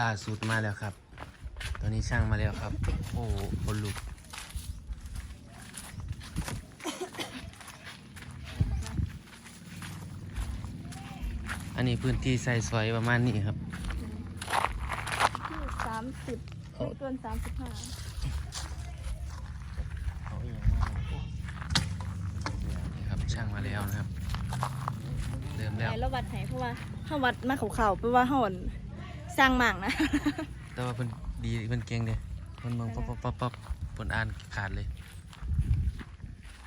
ล่าสุดมาแล้วครับ ตอนนี้ช่างมาแล้วครับ โอ้โหคนลุกอันนี้พื้นที่ใส่ซอยประมาณนี้ครับที่สามสิบไม่เกินสามสิบห้านี่ครับช่างมาแล้วนะครับ เริ่มแล้วไหนเราวัดไหนเพราะว่าเขาวัดมาขาวๆเพราะว่าเขาอ่อน สร้างหมางนะ แต่ว่าเพิ่นดีเพิ่นเก่งเด้เพิ่นเบิ่งปั๊บปั๊บปั๊บปั๊บเพิ่นอ่านขาดเลย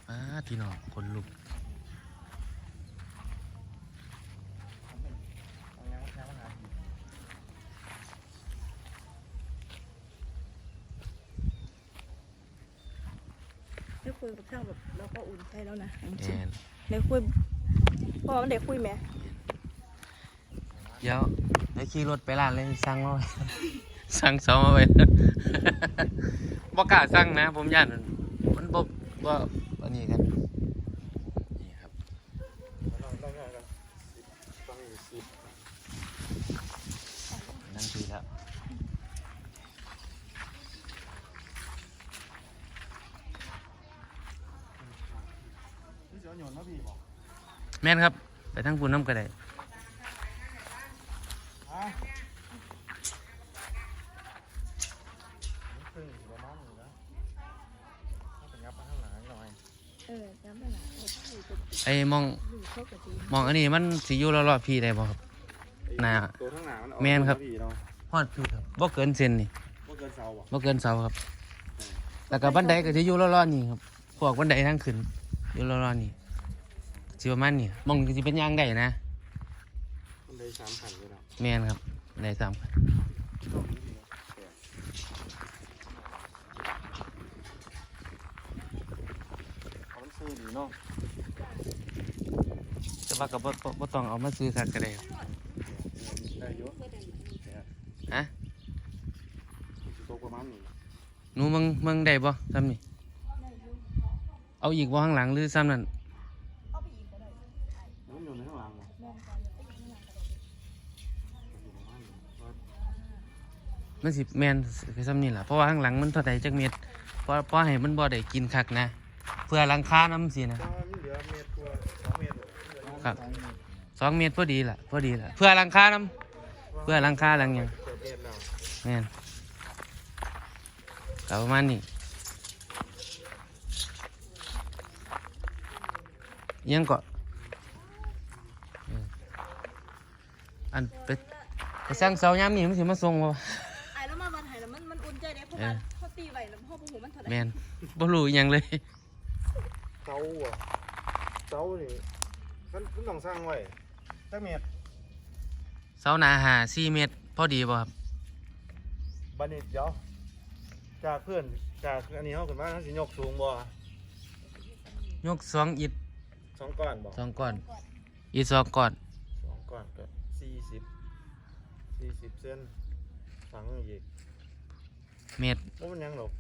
อ้าพี่น้องคนลุกได้คุยกับช่างแบบเราก็อุ่นใจแล้วนะแอนได้คุยพอมันได้คุยไหม เดี๋ยว ได้ขี่รถไปร้านเลยสั่งมาไว้สั่งสองมาไว้บ่กล้าสั่งนะ ผมย่านมันมันบ่บ่อันนี้กันนี่ครับนั่นคือแล้วแม่นครับ ไปทั้งปุ่นน้ำก็ได้ เออจำได้ละเออใช่จะ ไอ้มองอยู่เข้ากับดีมองอันนี้มันสิอยู่รอบๆพี่ได้บ่ครับ หน้าตัวข้างหน้ามันออกแม่นครับ พี่เนาะฮอดพี่ครับบ่เกินเซนนี่บ่เกินเสาอะบ่เกินเสาครับ แล้วก็บันไดก็สิอยู่รอบๆนี่ครับพวกบันไดทางขึ้นอยู่รอบๆนี่สิประมาณนี้มองสิเป็นยางได้นะมันได้สามขันเลยเนาะแม่นครับได้สามคันเอามันซื้อดีเนาะแต่ ว่าก็บ่บ่บ่ต้องเอามาซื้อคักก็ได้ครับได้เยอะฮะตัวประมาณนี้หนูมึงมึงได้บ่ซ้ำนี่เอาอีกบ่ข้างหลังหรือซ้ำนั่นอาไปอีกก็ได้มันอยู่ในข้างหลังเหรอแม่นกันเอาไปอีกข้างหลังก็ได้อยู่ประมาณนี้ว่ามันสิแม่นคือซ้ำนี่ล่ะเพราะว่าข้างหลังมันเท่าใดจักเม็ดเพราะเพราะให้มันบ่ได้กินคักนะ เพื่อหลังค้าน้ำสินะเหลือเมตรกว่า ครับสองเมตรพอดีล่ะพอดีล่ะเพื่อหลังคาน้ำเพื่อหลังคาหลังหยังเกือบเมตรแล้วแม่นก็ประมาณนี้ยังก็เอออันไปไปสร้างเสายามนี่มันสิมาส่งบ่วะไอ้แล้วมาวันไหนแล้วมันมันอุ่นใจเด้เพราะเอว่าอเขาตีไว้แล้วพ่อปู่มันเท่าไหร่แม่นบ่รู้อิหยังเลยเสาอะเสานี่ มันมันต้องสร้างไว้จักเมตรเสาหนาหา4เมตรพอดีบ่ครับบัดนี้เดี๋ยวจากเพื่อนจากอันนี้เฮาขึ้นมาเฮาสิยกสูงบ่ยกสองอิฐสองก้อนบ่สองก้อนอิฐสองก้อนสองก้อนก็สี่สิบสี่สิบเซนฝังอีกเมตรว่ามันยังหรอก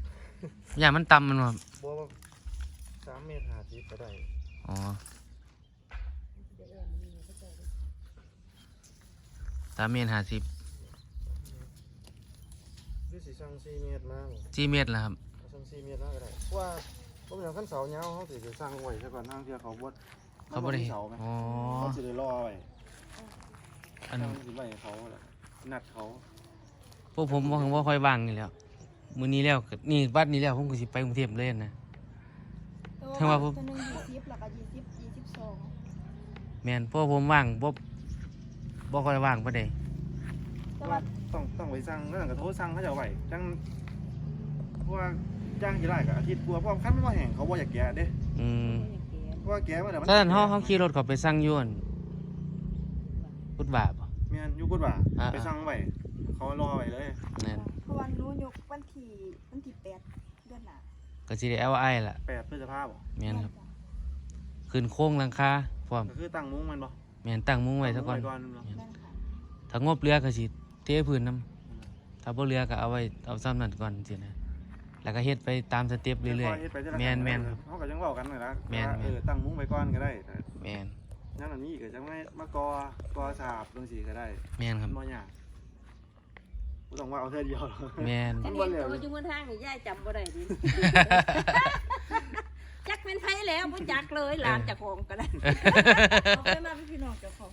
อย่ามันต่ำมันบ่ครับบัวาสาม เมตรห้าสิบก็ได้อ๋อสามเมตรห้าสิบหรือสิสั่งสี่เมตรมาบ่สี่เมตรละครับเอาสั่งสี่เมตรมาก็ได้เพราะว่าเพราะมันขั้นเสาเงาเขาสิจะสร้างไว้ซะก่อนทางเที่ยเขาบดเขาบ่ได้เสาไหมอ๋อเขาสิได้รอไว้อันทางสิไว้ให้เขาแหละนัดเขาพวกผมบ่ว่าค่อยว่างนี่แหล้วมื้อนี้แล้วก็นี่บัดนี้แล้วผมก็สิไปกรุงเทพเลยนะถ้าว่าผม ตัวหนึงยี่สิบแล้วก็ยี่สิบยี่สิบสอง แม่นเพราะผมว่างบ่บ่ค่อยว่างปานใดแต่ว่าต้องต้องไปสั่งแล้วก็โทรสั่งเขาจะเอาไว้จังเพราะว่าจ้างกี่ไร่กับอาทิตย์กลัวเพราะว่าคันไม่ว่าแห่งเขาบ่อยากแก่เด้อืมเพราะว่าแก่มาเดี๋ยวมันถ้านั้นเฮาเฮาขี่รถเข้าไปสั่งอยู่อั่นพุทธบาทบ่เมียนอยูกุดว่าอ่า ไปสั่งไว้เขารอไว้เลยนั่นเพราะวันนู้นยกวันที่วันที่แปดเดือนหน้าก็สิได้เอาไอ้ล่ะแปดพฤษภาบ่แม่นครับขึ้นโค้งหลังคา พร้อมก็คือตั้งมุ้งมันบ่แม่นตั้งมุ้งไว้ซะก่อนตั้งมุ้งไว้ก่อนเนาะแม่นค่ะถ้างบเรือก็สิเทพื้นนํถ้าบ่เรือก็เอาไว้เอาซ้ำนั่นก่อนสินะแล้วก็เฮ็ดไปตามสเต็ปเรื่อยค่ๆฮ็ดไปทีละแม่นขั้แม่นครับ เขาก็ยังเว้ากันนั่นล่ะแม่นว่าแม่เอนอตั้งมุ้งไว้ก่อนก็ได้แต่ๆแม่นนั่นอันนี้ก็จะไม่มากอกอสาบจังซี่ก็ได้แม่นครับบ่ยากบ่ต้องว่าเอาเธอเดียวหรอกแมนกันเห็นตัวอยู่บนทางนี่ยายจำบ่ได้ดิจัก เป็นไผแล้วบ่จักเลยหลานเจ้าของก็ได้เอาไปมาเป็นพี่น้องเจ้าของ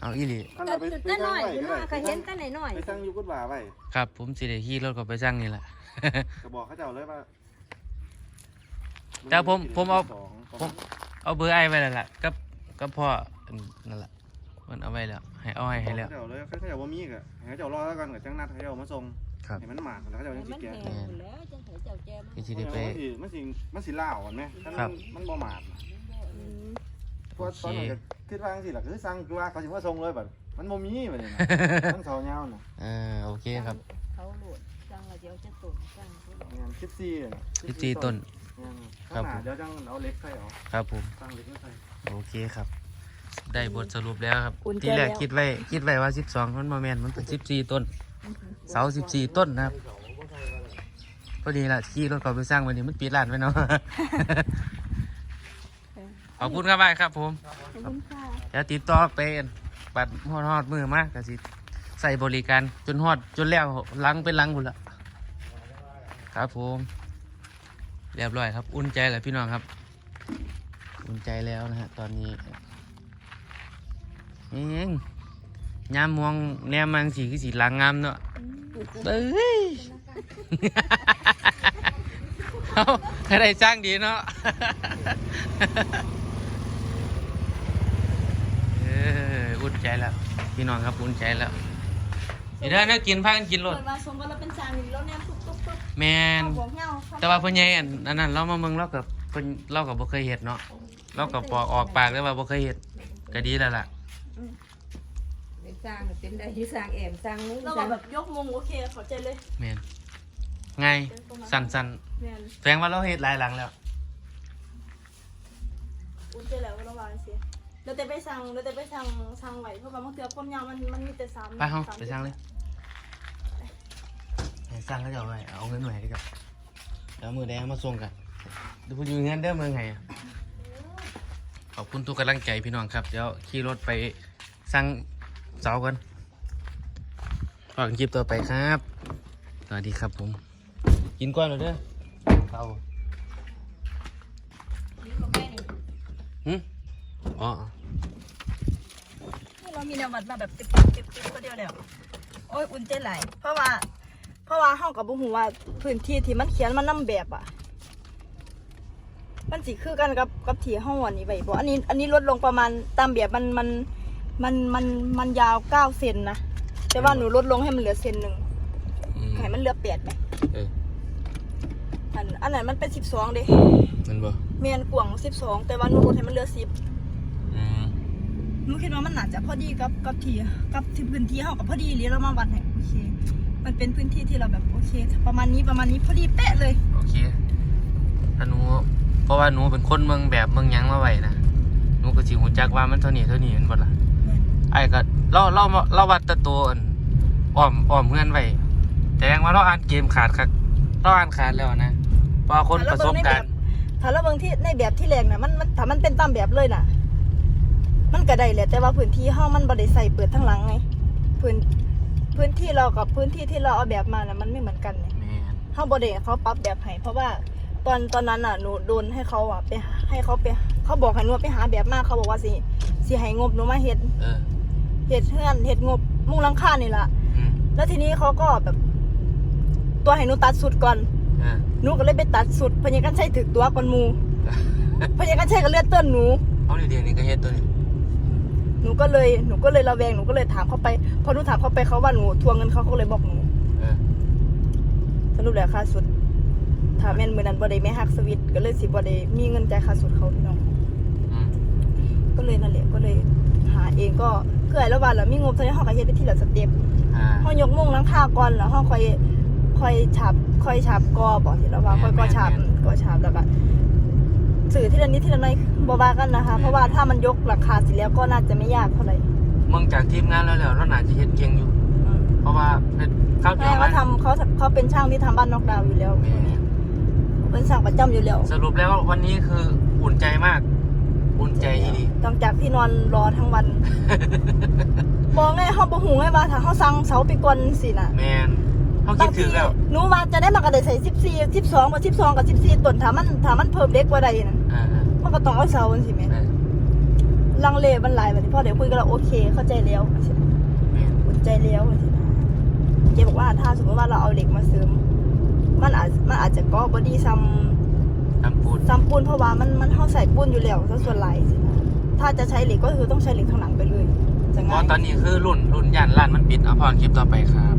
เอาอีหลีถ้าก็เราไปจุดไปแต่สร้าน้งอยไว้อยู่ก็เนาะได้ก็เห็นแต่น้อยไปสร้างอยู่กุดบ่าไว้ครับ ผมสิได้ขี่รถก็ไปสร้างนี่แหละ ก็บอกเขาเจ้าเลยว่าแต่ผมผมเอา สงสงผม เอาเบอร์ไอ้ไว้แล้วล่ะกับกับพ่ออันนั่นแหละมันเอาไว้แล้ว ให้เอาให้ให้แล้วเขาเจ้าเลยเขาเจ้าว่ามีก็ให้เขาเจ้ารอแล้วกันกับจังนัดให้เขาเจ้ามาส่งครับ ให้มันหมากแล้วเขาเจ้าจังสิมันแกะแห้งหมดแล้วจังไผเจ้าแจ มก็สิได้ไป มันสิมันสิมันสิล่าวกันไหมถ้าครัมับนมันบ่หมาดน่ะอืมเพราะว่าตอนนั้นก็คิดว่าจังซี่ล่ะคือสั่งคือว่าเขาสิมาส่งเลยแบบมันบ่มีแบบนี้นะ มันเขายาวน่ะเออโอเคครับเขาโหลดจังว่าเดี๋ยวจะตกจังเขาโหลดงาน14น่ะสิบสี่ต้น งานครับข้างหน้าเดี๋ยวจังเอาเหล็กใส่เอาครับผมสร้างเหล็กใส่ โอเคครับ ได้บทสรุปแล้วครับ อุ่นใจที่แรกแล้ว คิดไว้ คิดไว้ว่าสิบสองมันมาแมนมันเป็นสิบสี่ต้น เสาสิบสี่ต้นนะครับ พอดีละขี่รถเขาไปสร้างวันนี้มันปิดร้านไว้เนาะ ขอบคุณครับไอ้ครับผมขอบคุณค่ะเดี๋ยวติดต่อไปบัดฮอดฮอดมือมากก็สิใส่บริการจนฮอดจนแล้วหลังเป็นหลังหมดละครับผมเรียบร้อยครับ อุ่นใจแล้วพี่น้องครับ อุ่นใจแล้วนะฮะตอนนี้เองยามมองแนมมันสีคือสีหลังงามเนาะเอ้ย เอาใครได้จ้างดีเนาะเอออุ่นใจแล้ว พี่น้องครับอุ่นใจแล้วเดี๋ยวนะกินพากันกินรถเปิดมาสมว่าเราเป็นสางนี่แล้วแนมทุบทุบทุบแมนเอาหัวเงาแต่ว่าเพิ่นใหญ่อันอันนั้นเรามาเมืองเรากับเพิ่นเรากับบ่เคยเฮ็ดเนาะเรากับปอกออกปากได้ว่าบ่เคยเฮ็ดก็ดีแล้วล่ะเป็น สร้างเป็นได้ที่สร้างแอมสร้างมุ้งเราสร้างแบบยกมุงโอเคเข้าใจเลยแม่นง่ายสั่นแม่นๆแสดงว่าเราเฮ็ดหลายหลังแล้ว อุ่นใจแล้วระวังเสียเราแต่ไปสั่งเราแต่ไปสั่งสั่งไหวเพราะว่าบางเทื่อความยาวมันมันมีแต่สามไปเฮาสมไปสั่งเลยให้สั่งเขาจะเอาไว้เอาเงินไว้ดีกว่าแล้วมือแดงมาส่งกันเดูอยู่เงินเด้อเมืองไงอะขอบคุณทุกกำลังใจพี่น้องครับ เดี๋ยวขี่รถไปสั่ง เสากันฝากคลิปต่อไปครับ สวัสดีครับผม กินก้อนเลยเด้อเตาหืมอ๋อ เรามีแนววัดมาแบบติ๊บติ๊บติ๊บก็เดียวแล้วโอ้ยอุ่นใจหลายเพราะว่า เพราะว่าห้องกับบุหูว่าพื้นที่ที่มันเขียนมันนํแบบอะ มันสิคือกันกับกับที่ห้องวันนี้ไปบ่อันนี้ อันนี้ลดลงประมาณตามแบบมันมัน มันมันมันยาวเก้าเซนนะ แต่ว่าหนูลดลงให้มันเหลือเซนหนึ่งอืม ให้มันเหลือแปดไหมเออ อันอันไหนมันเป็นสิบสองเด้มันบ่เมียนกว่างสิบสองแต่ว่าหนูลดให้มันเหลือสิบอืมหนูคิดว่ามันน่าจะพอดีกับกับที่กับที่พื้นที่เฮากับพอดีหรือเรามาวัดให้โอเค มันเป็นพื้นที่ที่เราแบบโอเค ประมาณนี้ประมาณนี้พอดีเป๊ะเลย โอเคถ้าหนูเพราะว่าหนูเป็นคนเมืองแบบเมืองหยังมาไว้นะหนูก็สิหูจักว่ามันเท่านี้เท่านี้แมันบ่ล่ะ ไอ้ก็เราเราเราวัดแตะตัวอันอ้อมอ้อมเพื่อนไว้แต่ยังว่าเราอ่านเกมขาดครับเราอ่านขาดแล้วนะเพราะว่าคนประสบการณ์ถ้าเราเบิ่งที่ในแบบที่แรกน่ะมันมันถ้ามันเป็นตามแบบเลยน่ะ มันก็ได้แหละแต่ว่าพื้นที่เฮามันบ่ได้ใส่เปิดทั้งหลังไงพื้นพื้นที่เรากับพื้นที่ที่เราเอาแบบมาน่ะมันไม่เหมือนกันไงแม่นเฮาบ่ได้ให้เขาปรับแบบให้เพราะว่าตอนตอนนั้นน่ะหนูโดนให้เขาอะไปหาให้เขาไปเขาบอกให้หนูไปหาแบบมาเขาบอกว่าสิสิให้งบหนูมาเฮ็ด เออเฮ็ดเฮือนเฮ็ดงบมุงหลังคานี่ล่ะ อืมแล้วทีนี้เขาก็แบบตัวให้หนูตัดสุดก่อนเออหนูก็เลยไปตัดสุดพญากันใช้ถึกตัวก่อนหมูพญากันใช้ก็เลือดเต้นหนู เอาเดี๋ยวนี้ก็เฮ็ดตัวนี้หนูก็เลยหนูก็เลยระแวงหนูก็เลยถามเขาไปพอหนูถามเขาไปเขาว่าหนูทวงเงินเขาเขาก็เลยบอกหนูเออสรุปแล้วค่าสุดถามแม่นมือนั้นบ่ได้แม่ฮักสวิตก็เลยสิบ่ได้มีเงินจ่ายค่าสุดเขาพี่น้อง อืมก็เลยนั่นแหละก็เลยหาเองก็ เคือไอ้ละวันแล้วมีงบเท่านี้เฮาก็เฮ็ดไปทีละสเต็ปอ่าเฮายกมุ้งหลังคาก่อนแล้วเฮาค่อยค่อยฉาบค่อยฉาบกอบ่ทีละว่าค่อยก่อฉาบก่อฉาบแล้วก็สื่อที่ละนิดที่ละหน้อยบ่ว่ากันนะคะ เพราะว่าถ้ามันยกหลังคาเสิแล้วก็น่าจะไม่ยากเท่าไหร่เมืองจากทีมงานแล้วแล้วเราน่าจะเฮ็ดเก่งอยู่ อืม เพราะว่าเป็นข้าวเดียวเขานทำเขาเขาเป็นช่างที่ทำบ้านนอกดาวอยู่แล้ว เป็นช่างประจำอยู่แล้ว สรุปแล้ววันนี้คืออุ่นใจมาก อุ่นใจอีหลีหลังจากที่นอนรอทั้งวันบอกไงเฮาบ่ฮู้ไงว่าถ้าเฮาสั่งเสาไปก่อนสิน่ะแมนเขาคิดถึงแล้วหนูว่าจะได้มากระได้ใส่14 12กับ12กับ14ต้นถ้ามันถ้ามันเพิ่มเด็กกว่าใดนั่นอ่ามันก็ต้องเอาเสาจังซี่แม่ๆอ่าลังเลมันหลายบัดนี้พอเดี๋ยวคุยกันแล้วโอเค เข้าใจแล้วจังซี่แมนอุ่นใจแล้วจังซี่นะเจ๊บอกว่าถ้าสมมติว่าเราเอาเหล็กมาเสริมมันอาจมันอาจจะก็บ่ดีซ้ำ ทำปูนซ้ำปูนเพราะว่ามันมันเฮาใส่ปูนอยู่แล้วซะส่วนหลายสินะถ้าจะใช้เหล็กก็คือต้องใช้เหล็กข้างหลังไปเลยจะเพง่าราะยตอนนี้คือรุ่นรุ่นย่านร้านมันปิดเอาพอคลิปต่อไปครับ